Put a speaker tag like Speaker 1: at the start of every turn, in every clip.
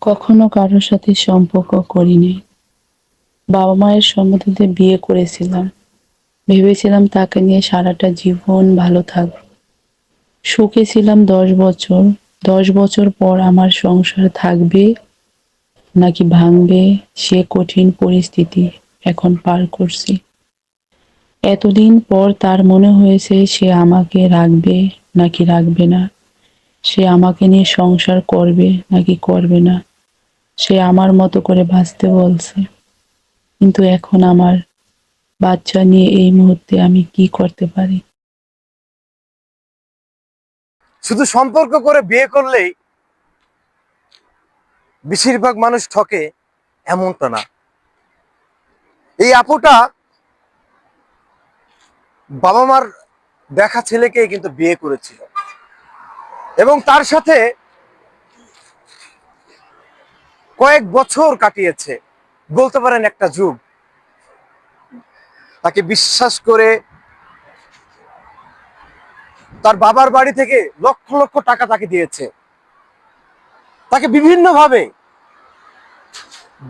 Speaker 1: কখনো কারোর সাথে সম্পর্ক করিনি। বাবা মায়ের সম্মতিতে বিয়ে করেছিলাম। ভেবেছিলাম তাকে নিয়ে সারাটা জীবন ভালো থাকব। সুখে ছিলাম দশ বছর। দশ বছর পর আমার সংসার থাকবে নাকি ভাঙবে, সে কঠিন পরিস্থিতি এখন পার করছি। এতদিন পর তার মনে হয়েছে সে আমাকে রাখবে নাকি রাখবে না। সে আমাকে নিয়ে সংসার করবে নাকি করবে না। সে আমার মতো করে বাঁচতে বলছে। কিন্তু এখন আমার বাচ্চা নিয়ে এই মুহূর্তে আমি কি করতে পারি?
Speaker 2: শুধু সম্পর্ক করে বিয়ে করলেই বেশিরভাগ মানুষ ঠকে এমনটা না। এই আপুটা বাবা মার দেখা ছেলেকে কিন্তু বিয়ে করেছিল। এবং তার সাথে কয়েক বছর কাটিয়েছে। বলতে পারেন একটা যুগ। তাকে বিশ্বাস করে তার বাবার বাড়ি থেকে লক্ষ লক্ষ টাকা তাকে দিয়েছে। তাকে বিভিন্ন ভাবে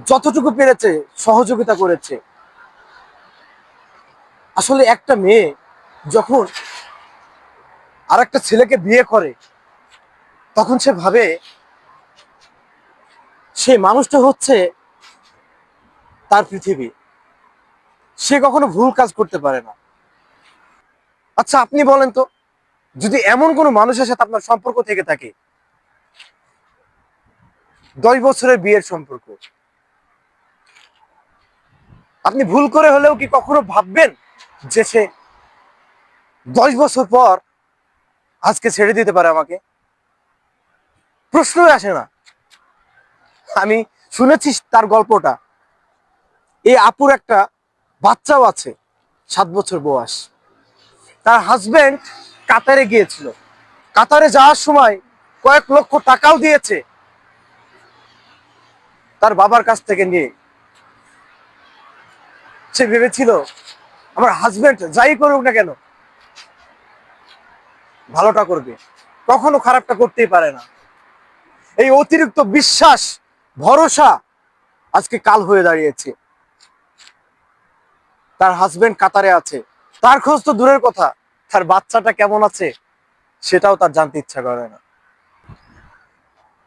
Speaker 2: যতটুকু পেরেছে সহযোগিতা করেছে। আসলে একটা মেয়ে যখন আর একটা ছেলেকে বিয়ে করে, তখন সে ভাবে সেই মানুষটা হচ্ছে তার পৃথিবী। সে কখনো ভুল কাজ করতে পারে না। আচ্ছা আপনি বলেন তো, যদি এমন কোনো মানুষের সাথে আপনার সম্পর্ক থেকে থাকে, দশ বছরের বিয়ের সম্পর্ক, আপনি ভুল করে হলেও কি কখনো ভাববেন যে সে দশ বছর পর আজকে ছেড়ে দিতে পারে আমাকে? প্রশ্নই আসে না। আমি শুনেছি তার গল্পটা। এই আপুর একটা বাচ্চাও আছে, সাত বছর বয়স। তার হাজবেন্ড কাতারে গিয়েছিল। কাতারে যাওয়ার সময় কয়েক লক্ষ টাকাও দিয়েছে তার বাবার কাছ থেকে নিয়ে। সে ভেবেছিল, আমার হাজবেন্ড যাই করুক না কেন, ভালোটা করবে। কখনো খারাপটা করতেই পারে না। এই অতিরিক্ত বিশ্বাস ভরসা আজকে কাল হয়ে দাঁড়িয়েছে। তার হাজবেন্ড কাতারে আছে। তার খোঁজ তো দূরের কথা। তার বাচ্চাটা কেমন আছে সেটাও তার জানতে ইচ্ছা করে না।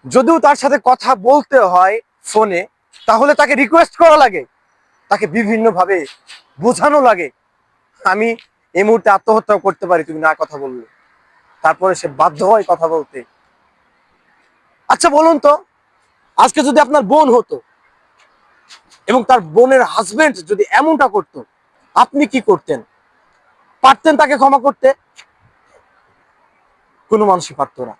Speaker 2: যদিও তার সাথে কথা বলতে হয় ফোনে, তাহলে তাকে রিকোয়েস্ট করা লাগে। তাকে বিভিন্ন ভাবে বোঝানো লাগে। আমি এই মুহূর্তে আত্মহত্যা করতে পারি, তুমি না কথা বললে। তারপরে সে বাধ্য হয় কথা বলতে। আচ্ছা বলুন তো আজকে যদি আপনার বোন হতো এবং তার বোনের হাজবেন্ড যদি এমনটা করতো, আপনি কি করতেন? পারতেন তাকে ক্ষমা করতে? কোনো মানুষই পারতো না।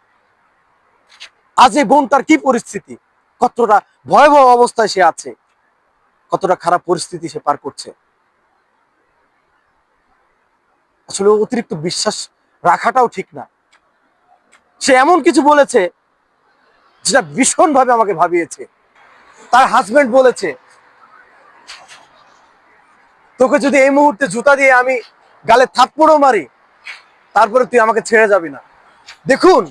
Speaker 2: আজ এই বোন তার কি পরিস্থিতি? কতটা ভয়াবহ অবস্থায় সে আছে? কতটা খারাপ পরিস্থিতি সে পার করছে? আসলে অতিরিক্ত বিশ্বাস রাখাটাও ঠিক না। সে এমন কিছু বলেছে যেটা ভীষণ ভাবে আমাকে ভাবিয়েছে। তার হাজবেন্ড বলেছে, তোকে যদি এই মুহূর্তে জুতা দিয়ে আমি গালে থাপ্পড়ও মারি, তারপরে তুই আমাকে ছেড়ে যাবি না। দেখুন,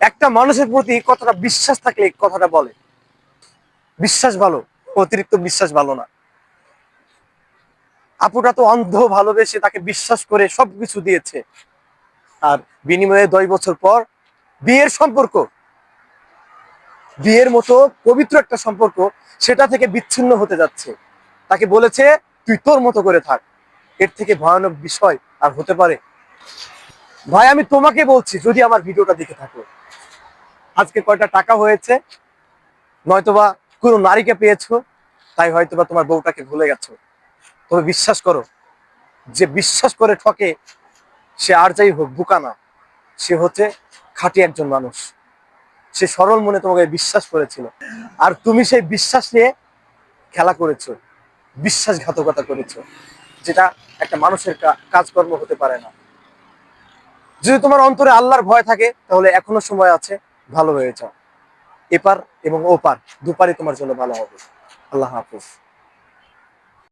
Speaker 2: একটা মানুষের প্রতি কতটা বিশ্বাস থাকলে কথাটা বলে। বিশ্বাস ভালো, অতিরিক্ত বিশ্বাস ভালো না। আপুটা তো অন্ধ, ভালোবেসে তাকে বিশ্বাস করে সবকিছু দিয়েছে। আর বিনিময়ে দশ বছর পর বিয়ের সম্পর্ক। বিয়ের মতো পবিত্র একটা সম্পর্ক সেটা থেকে বিচ্ছিন্ন হতে যাচ্ছে। তাকে বলেছে, তুই তোর মতো করে থাক। এর থেকে ভয়ানক বিষয় আর হতে পারে। ভাই, আমি তোমাকে বলছি, যদি আমার ভিডিওটা দেখে থাকো। আজকে কয়টা টাকা হয়েছে? নয়তোবা কোনো নারীকে পেয়েছ? তাই হয়তোবা তোমার বউটাকে ভুলে গেছো। তবে বিশ্বাস করো, যে বিশ্বাস করে ঠকে, সে আর যাই হোক, বুকা না। সে হচ্ছে খাঁটি একজন মানুষ। সে সরল মনে তোমাকে বিশ্বাস করেছিল। আর তুমি সেই বিশ্বাস নিয়ে খেলা করেছ, বিশ্বাসঘাতকতা করেছ, যেটা একটা মানুষের কাজকর্ম হতে পারে না। যদি তোমার অন্তরে আল্লাহর ভয় থাকে, তাহলে এখনও সময় আছে, ভালো হয়ে যাও। এপার এবং ওপার দুপারে তোমার জন্য ভালো হবে। আল্লাহ হাফিজ।